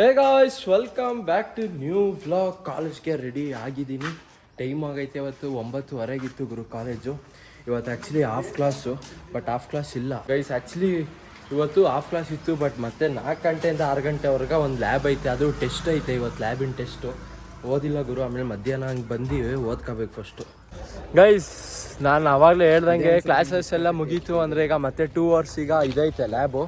Hey guys welcome back to new vlog ಕಾಲೇಜ್ಗೆ ready ಆಗಿದ್ದೀನಿ. Time ಆಗೈತೆ ಇವತ್ತು ಒಂಬತ್ತುವರೆಗಿತ್ತು ಗುರು ಕಾಲೇಜು ಇವತ್ತು actually half class but half class ಇಲ್ಲ. ಗೈಸ್ ಆ್ಯಕ್ಚುಲಿ ಇವತ್ತು ಹಾಫ್ ಕ್ಲಾಸ್ ಇತ್ತು ಬಟ್ ಮತ್ತೆ ನಾಲ್ಕು ಗಂಟೆಯಿಂದ ಆರು ಗಂಟೆವರೆಗೆ ಒಂದು ಲ್ಯಾಬ್ ಐತೆ. ಅದು ಟೆಸ್ಟ್ ಐತೆ ಇವತ್ತು ಲ್ಯಾಬಿನ ಟೆಸ್ಟು ಓದಿಲ್ಲ ಗುರು ಆಮೇಲೆ ಮಧ್ಯಾಹ್ನ ಹಂಗೆ ಬಂದೀವಿ ಓದ್ಕೋಬೇಕು ಫಸ್ಟು ಗೈಸ್ ನಾನು ಆವಾಗಲೇ ಹೇಳ್ದಂಗೆ ಕ್ಲಾಸಸ್ ಎಲ್ಲ ಮುಗೀತು ಅಂದರೆ ಈಗ ಮತ್ತೆ ಟೂ ಅವರ್ಸ್ ಈಗ ಇದೈತೆ ಲ್ಯಾಬು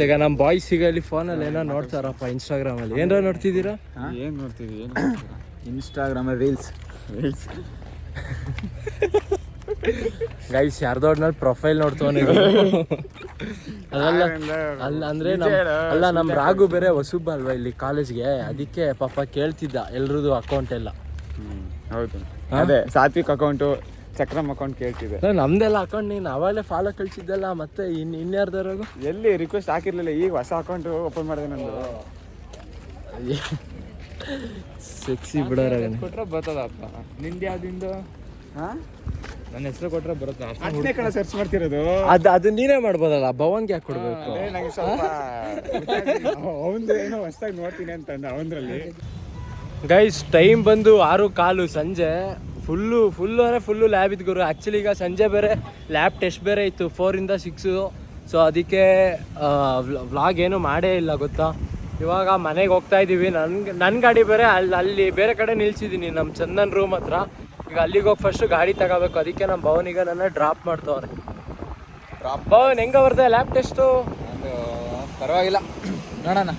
ಈಗ ನಮ್ಮ ಬಾಯ್ಸ್ ಈಗ ಇಲ್ಲಿ ಫೋನಲ್ಲಿ ಏನೋ ನೋಡ್ತಾರಪ್ಪ ಇನ್ಸ್ಟಾಗ್ರಾಮಲ್ಲಿ ಏನಾರ ನೋಡ್ತಿದ್ದೀರಾ? ಏನ್ ನೋಡ್ತೀವಿ ಏನು ಇನ್ಸ್ಟಾಗ್ರಾಮ್ ರೀಲ್ಸ್ ರೀಲ್ಸ್ ಗೈಸ್ ಯಾರ್ದೋಡ್ನಲ್ಲಿ ಪ್ರೊಫೈಲ್ ನೋಡ್ತವನಿ ಅದಲ್ಲ ಅಲ್ಲ ಅಂದ್ರೆ ನಮ್- ಅಲ್ಲ ನಮ್ಮ ರಾಗು ಬೇರೆ ಹೊಸುಬ್ಬ ಅಲ್ವಾ ಇಲ್ಲಿ ಕಾಲೇಜ್ಗೆ ಅದಕ್ಕೆ ಪಾಪ ಕೇಳ್ತಿದ್ದ ಎಲ್ರದ್ದು ಅಕೌಂಟ್ ಎಲ್ಲ. ಹೌದು. ಅದೇ ಸಾತ್ವಿಕ್ ಅಕೌಂಟು ಚಕ್ರಮ್ ಅಕೌಂಟ್ ಕೇಳ್ತಿದೆ. ನಾನ್ ನಮ್ದೆಲ್ಲ ಅಕೌಂಟ್ ನೀನು ಅವಾಗಲೇ ಫಾಲೋ ಕಳ್ಸಿದ್ದೆಲ್ಲ ಮತ್ತೆ ಇನ್ ಇನ್ಯಾರ್ದವ್ರಿಗೂ ಎಲ್ಲಿ ರಿಕ್ವೆಸ್ಟ್ ಹಾಕಿರ್ಲಿಲ್ಲ ಈಗ ಹೊಸ ಅಕೌಂಟ್ ಓಪನ್ ಮಾಡಿದೆ ನಂದು. ಸೆಕ್ಸಿ ಬಿಡೋರ ಕೊಟ್ರೆ ಬರ್ತದಪ್ಪ. ನಿಂದ ಯಾವ್ದಿಂದ? ಹಾ? ನನ್ನ ಹೆಸರು ಕೊಟ್ರೆ ಬರುತ್ತೆ ಅಷ್ಟೇ ಕಡೆ ಸರ್ಚ್ ಮಾಡ್ತಿರೋದು? ಅದು ಅದು ನೀನೇ ಮಾಡ್ಬೋದಲ್ಲ ಭವನ್ಗೆ ಯಾಕೆ ಕೊಡ್ಬೇಕು? ಅದೇ ನಂಗೆ ಸ್ವಲ್ಪ ಅವಂದು ಏನೋ ಹೊಸ್ದಾಗಿ ನೋಡ್ತೀನಿ ಅಂತಂದ ಅವಂದ್ರಲ್ಲಿ. ಗೈಸ್ ಟೈಮ್ ಬಂದು ಆರು ಕಾಲು ಸಂಜೆ. ಫುಲ್ಲು ಫುಲ್ಲು ಅಂದರೆ ಫುಲ್ಲು ಲ್ಯಾಬ್ ಇದ್ದು ಗುರು. ಆ್ಯಕ್ಚುಲಿ ಈಗ ಸಂಜೆ ಬೇರೆ ಲ್ಯಾಬ್ ಟೆಸ್ಟ್ ಬೇರೆ ಇತ್ತು ಫೋರಿಂದ ಸಿಕ್ಸು ಸೊ ಅದಕ್ಕೆ ವ್ಲಾಗ್ ಏನು ಮಾಡೇ ಇಲ್ಲ ಗೊತ್ತಾ? ಇವಾಗ ಮನೆಗೆ ಹೋಗ್ತಾ ಇದ್ದೀವಿ ನನ್ಗೆ ನನ್ನ ಗಾಡಿ ಬೇರೆ ಅಲ್ಲಿ ಅಲ್ಲಿ ಬೇರೆ ಕಡೆ ನಿಲ್ಸಿದ್ದೀನಿ ನಮ್ಮ ಚಂದನ್ ರೂಮ್ ಹತ್ರ. ಈಗ ಅಲ್ಲಿಗೆ ಹೋಗಿ ಫಸ್ಟು ಗಾಡಿ ತಗೋಬೇಕು. ಅದಕ್ಕೆ ನಮ್ಮ ಭವನಿಗೆ ನನ್ನ ಡ್ರಾಪ್ ಮಾಡ್ತವ್ರೆ. ಭವನ್ ಹೆಂಗೆ ಬರ್ದೆ ಲ್ಯಾಬ್ ಟೆಸ್ಟು ಪರವಾಗಿಲ್ಲ. ನೋಡೋಣ.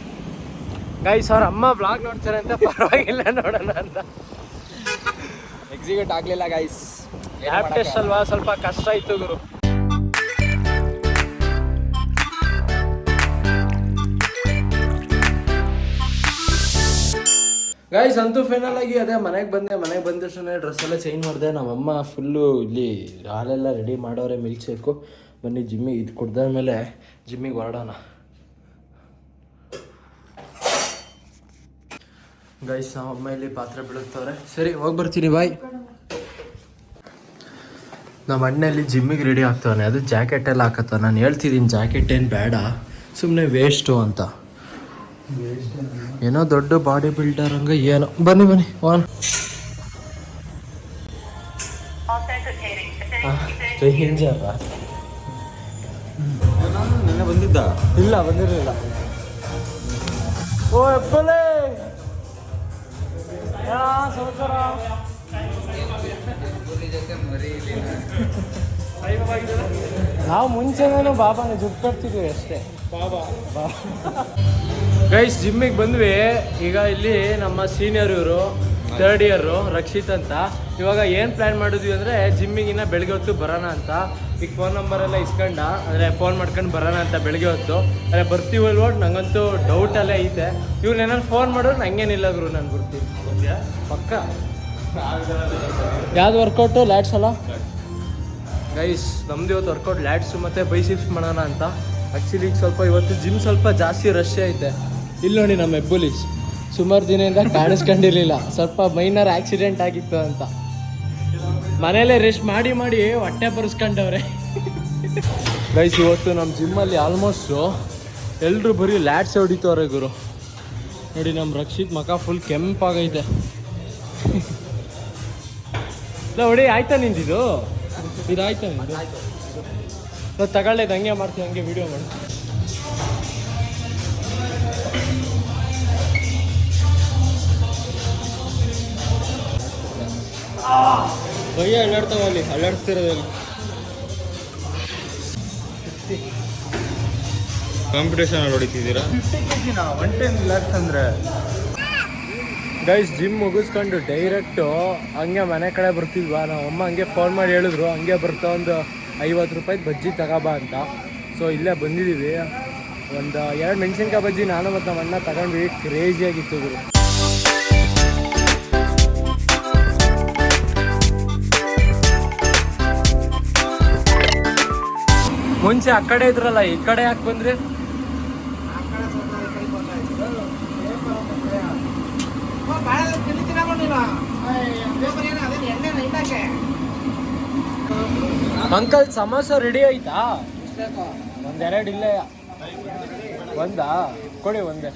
ಗೈಸ್ ಅವ್ರ ಅಮ್ಮ ವ್ಲಾಗ್ ನೋಡ್ತಾರೆ ಅಂತ ಪರವಾಗಿಲ್ಲ ನೋಡೋಣ ಅಂತ. ಎಕ್ಸಿಕ್ಯೂಟ್ ಆಗಲಿಲ್ಲ ಗೈಸ್ ಆ್ಯಪ್ ಟೆಸ್ಟ್ ಅಲ್ವಾ? ಸ್ವಲ್ಪ ಕಷ್ಟ ಇತ್ತು ಗುರು. ಗೈಸ್ ಅಂತೂ ಫೈನಲ್ ಆಗಿ ಅದೇ ಮನೆಗೆ ಬಂದೆ. ಮನೆಗೆ ಬಂದ ತಕ್ಷಣ ಡ್ರೆಸ್ ಎಲ್ಲ ಚೇಂಜ್ ಮಾಡಿದೆ. ನಮ್ಮಮ್ಮ ಫುಲ್ಲು ಇಲ್ಲಿ ಹಾಲೆಲ್ಲ ರೆಡಿ ಮಾಡೋರೆ ಮಿಲ್ಕ್ ಶೇಕು ಬನ್ನಿ ಜಿಮ್ಮಿಗೆ ಇದು ಕುಡ್ದ ಮೇಲೆ ಜಿಮ್ಮಿಗೆ ಹೊರಡೋಣ. ಗೈಸ್ ನಮ್ಮ ಅಮ್ಮ ಇಲ್ಲಿ ಪಾತ್ರೆ ಬೀಳುತ್ತವ್ರೆ ಸರಿ ಹೋಗಿ ಬರ್ತೀನಿ ಬಾಯ್ ನಮ್ಮ ಅಣ್ಣಲ್ಲಿ ಜಿಮ್ಮಿಗೆ ರೆಡಿ ಆಗ್ತಾನೆ ಅದು ಜಾಕೆಟ್ ಎಲ್ಲ ಹಾಕತ್ತ ನಾನು ಹೇಳ್ತಿದ್ದೀನಿ ಜಾಕೆಟ್ ಏನು ಬೇಡ ಸುಮ್ಮನೆ ವೇಸ್ಟು ಅಂತ. ಏನೋ ದೊಡ್ಡ ಬಾಡಿ ಬಿಲ್ಡರ್ ಹಂಗ ಏನೋ. ಬನ್ನಿ ಬನ್ನಿ ವಾನ್ ಇಲ್ಲ ಬಂದಿರಲಿಲ್ಲ. ಓ ಎಪ್ಪಲೇ! ನಾವು ಮುಂಚೆನೇನು ಬಾಬಾನ ದುಡ್ಡು ಕೊಡ್ತಿದ್ವಿ ಅಷ್ಟೇ. ಬಾಬಾ. ಗೈಸ್ ಜಿಮ್ಮಿಗೆ ಬಂದ್ವಿ. ಈಗ ಇಲ್ಲಿ ನಮ್ಮ ಸೀನಿಯರ್ ಇವರು. ಥರ್ಡ್ ಇಯರು ರಕ್ಷಿತ್ ಅಂತ. ಇವಾಗ ಏನು ಪ್ಲ್ಯಾನ್ ಮಾಡಿದ್ವಿ ಅಂದರೆ ಜಿಮ್ಮಿಗಿನ್ನ ಬೆಳಗ್ಗೆ ಹೊತ್ತು ಬರೋಣ ಅಂತ. ಈಗ ಫೋನ್ ನಂಬರ್ ಎಲ್ಲ ಇಸ್ಕೊಂಡ ಅಂದರೆ ಫೋನ್ ಮಾಡ್ಕೊಂಡು ಬರೋಣ ಅಂತ ಬೆಳಗ್ಗೆ ಹೊತ್ತು. ಅದೇ ಬರ್ತೀವಲ್ವ ನಂಗಂತೂ ಡೌಟಲ್ಲೇ ಐತೆ. ಇವ್ರು ಏನಾದ್ರು ಫೋನ್ ಮಾಡಿದ್ರು ನಂಗೇನಿಲ್ಲ ಗುರು ನಾನು ಬರ್ತೀನಿ. ಪಕ್ಕ. ಯಾವ್ದು ವರ್ಕೌಟು ಲ್ಯಾಟ್ಸ್ ಅಲ್ಲ? ಗೈಸ್ ನಮ್ದು ಇವತ್ತು ವರ್ಕೌಟ್ ಲ್ಯಾಟ್ಸು ಮತ್ತು ಬೈಸಿಪ್ಸ್ ಮಾಡೋಣ ಅಂತ. ಆ್ಯಕ್ಚುಲಿ ಈಗ ಸ್ವಲ್ಪ ಇವತ್ತು ಜಿಮ್ ಸ್ವಲ್ಪ ಜಾಸ್ತಿ ರಶ್ ಐತೆ. ಇಲ್ಲಿ ನೋಡಿ ನಮ್ಮ ಹೆಬ್ಬುಲೀಸ್ ಸುಮಾರು ದಿನದಿಂದ ಕಾಣಿಸ್ಕೊಂಡಿರ್ಲಿಲ್ಲ. ಸ್ವಲ್ಪ ಮೈನರ್ ಆಕ್ಸಿಡೆಂಟ್ ಆಗಿತ್ತು ಅಂತ. ಮನೇಲೆ ರೆಸ್ಟ್ ಮಾಡಿ ಮಾಡಿ ಹೊಟ್ಟೆ ಬರ್ಸ್ಕೊಂಡವ್ರೆ. ಗೈಸ್ ಇವತ್ತು ನಮ್ಮ ಜಿಮ್ಮಲ್ಲಿ ಆಲ್ಮೋಸ್ಟು ಎಲ್ಲರೂ ಬರೀ ಲ್ಯಾಟ್ಸ್ ಹೊಡಿತವ್ರೆ ಗುರು. ನೋಡಿ ನಮ್ಮ ರಕ್ಷಿತ್ ಮಖ ಫುಲ್ ಕೆಂಪಾಗೈತೆ. ನೋಡಿ ಆಯ್ತಾ ನಿಂದಿದು? ಇದಾಯ್ತಾ ನಿಂದು? ತಗೊಳ್ಳೇದು ಹಂಗೆ ಮಾಡ್ತೀವಿ ಹಂಗೆ ವಿಡಿಯೋ ಮಾಡಿ. ಕೈಯ ಅಲ್ಲಾಡ್ತಾವ ಅಲ್ಲಿ ಅಲ್ಲಾಡಿಸ್ತಿರೋದಲ್ಲಿ ಕಾಂಪಿಟೇಷನ್ ಹೊಡಿತಿದ್ದೀರಾ? ಒನ್ ಟೆನ್ ಲ್ಯಾಕ್ಸ್ ಅಂದ್ರೆ. ಗೈಸ್ ಜಿಮ್ ಮುಗಿಸ್ಕೊಂಡು ಡೈರೆಕ್ಟು ಹಂಗೆ ಮನೆ ಕಡೆ ಬರ್ತಿದ್ವಾ ನಾವು ಅಮ್ಮ ಹಂಗೆ ಫೋನ್ ಮಾಡಿ ಹೇಳಿದ್ರು ಹಂಗೆ ಬರ್ತಾ ಒಂದು ಐವತ್ತು ರೂಪಾಯಿ ಬಜ್ಜಿ ತಗೋಬಾ ಅಂತ. ಸೊ ಇಲ್ಲೇ ಬಂದಿದ್ದೀವಿ ಒಂದು ಎರಡು ಮೆಣಸಿನ್ಕಾಯಿ ಬಜ್ಜಿ ನಾನು ಮತ್ತು ನಮ್ಮ ಅಣ್ಣ ತಗೊಂಡ್ವಿ. ಕ್ರೇಜಿಯಾಗಿತ್ತು ಗುರು. ಮುಂಚೆ ಆ ಕಡೆ ಇದ್ರಲ್ಲ, ಈ ಕಡೆ ಯಾಕೆ ಬಂದ್ರಿ? ಅಂಕಲ್ ಸಮೋಸ ರೆಡಿ ಆಯ್ತಾ? ಒಂದೆರಡು ಇಲ್ಲ ಒಂದಾ? ಕೊಡಿ ಒಂದೇ.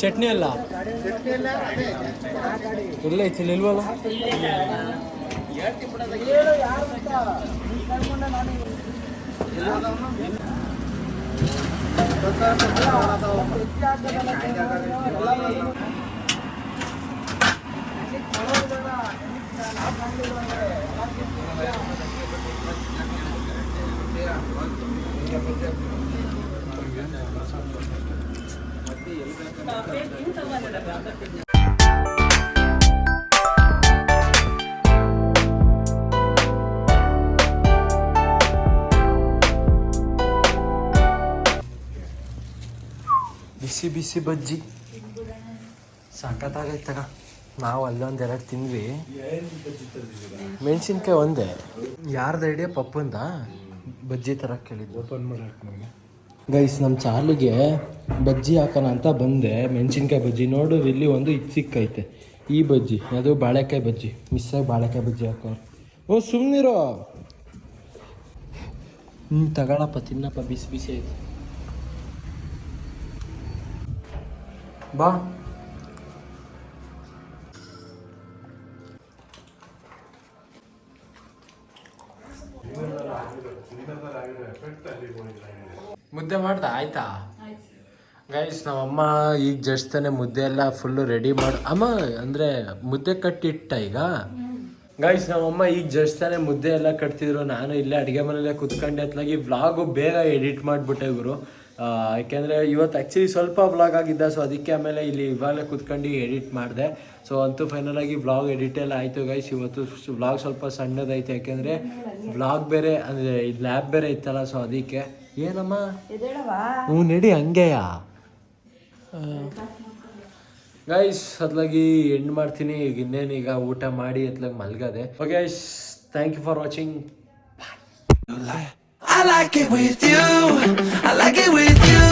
ಚಟ್ನಿ ಅಲ್ಲ? ಇಲ್ಲ ಐತಿ ಇಲ್ವಲ್ಲ? ಬಿಸಿ ಬಿಸಿ ಬಜ್ಜಿ. ಸಖತ್ತಾಗೈತಗ ನಾವು ಅಲ್ಲೊಂದು ಎರಡು ತಿಂದ್ವಿ. ಮೆಣಸಿನ್ಕಾಯಿ ಒಂದೇ. ಯಾರ್ದು ಐಡಿಯಾ ಪಪ್ಪಂದ? ಬಜ್ಜಿ ಥರ ಕೇಳಿದ್ದು ಓಪನ್ ಮಾಡಿ ಗೈಸ್ ನಮ್ಮ ಚಾಲಿಗೆ ಬಜ್ಜಿ ಹಾಕೋಣ ಅಂತ ಬಂದೆ. ಮೆಣಸಿನ್ಕಾಯಿ ಬಜ್ಜಿ. ನೋಡು, ಇಲ್ಲಿ ಒಂದು ಇದು ಸಿಕ್ಕೈತೆ. ಈ ಬಜ್ಜಿ, ಅದು ಬಾಳೆಕಾಯಿ ಬಜ್ಜಿ. ಮಿಸ್ಸಾಗಿ ಬಾಳೆಕಾಯಿ ಬಜ್ಜಿ ಹಾಕೋರು ಓ ಸುಮ್ಮನಿರೋ ಹ್ಞೂ ತಗೊಳಪ್ಪ, ತಿನ್ನಪ್ಪ, ಬಿಸಿ ಬಿಸಿ ಐತೆ ಬಾ. ಮುದ್ದೆ ಮಾಡ್ದ ಆಯ್ತಾ? ಗೈಸ್ ನಮ್ಮಮ್ಮ ಈಗ ಜಸ್ಟ್ ತಾನೆ ಮುದ್ದೆ ಎಲ್ಲ ಫುಲ್ಲು ರೆಡಿ ಮಾಡಿ ಅಮ್ಮ ಅಂದರೆ ಮುದ್ದೆ ಕಟ್ಟಿಟ್ಟ ಈಗ? ಗೈಸ್ ನಮ್ಮಮ್ಮ ಈಗ ಜಸ್ಟ್ ತಾನೆ ಮುದ್ದೆ ಎಲ್ಲ ಕಟ್ತಿದ್ರು. ನಾನು ಇಲ್ಲೇ ಅಡುಗೆ ಮನೆಯಲ್ಲೇ ಕುತ್ಕೊಂಡೆ ಅತ್ಲಾಗಿ ವ್ಲಾಗು ಬೇಗ ಎಡಿಟ್ ಮಾಡಿಬಿಟ್ಟೆ ಇವರು. ಯಾಕೆಂದರೆ ಇವತ್ತು ಆ್ಯಕ್ಚುಲಿ ಸ್ವಲ್ಪ ವ್ಲಾಗ್ ಆಗಿದ್ದ ಸೊ ಅದಕ್ಕೆ ಆಮೇಲೆ ಇಲ್ಲಿ ಇವಾಗಲೇ ಕುತ್ಕೊಂಡು ಎಡಿಟ್ ಮಾಡಿದೆ. ಸೊ ಅಂತೂ ಫೈನಲ್ ಆಗಿ ವ್ಲಾಗ್ ಎಡಿಟ್ ಎಲ್ಲ ಆಯಿತು ಗೈಸ್ ಇವತ್ತು ವ್ಲಾಗ್ ಸ್ವಲ್ಪ ಸಣ್ಣದಾಯ್ತು ಯಾಕೆಂದರೆ ವ್ಲಾಗ್ ಬೇರೆ ಅಂದರೆ ಲ್ಯಾಬ್ ಬೇರೆ ಇತ್ತಲ್ಲ ಸೊ ಅದಕ್ಕೆ ಏನಮ್ಮ? ಹ್ಞೂ ನಡಿ ಹಂಗೆಯ? ಗೈಸ್ ಅದ್ಲಾಗಿ ಎಂಡ್ ಮಾಡ್ತೀನಿ. ಈಗ ಇನ್ನೇನು ಈಗ ಊಟ ಮಾಡಿ ಅತ್ಲಾಗ ಮಲ್ಗದೆ. Okay guys thank you for watching I like it with you. I like it with you.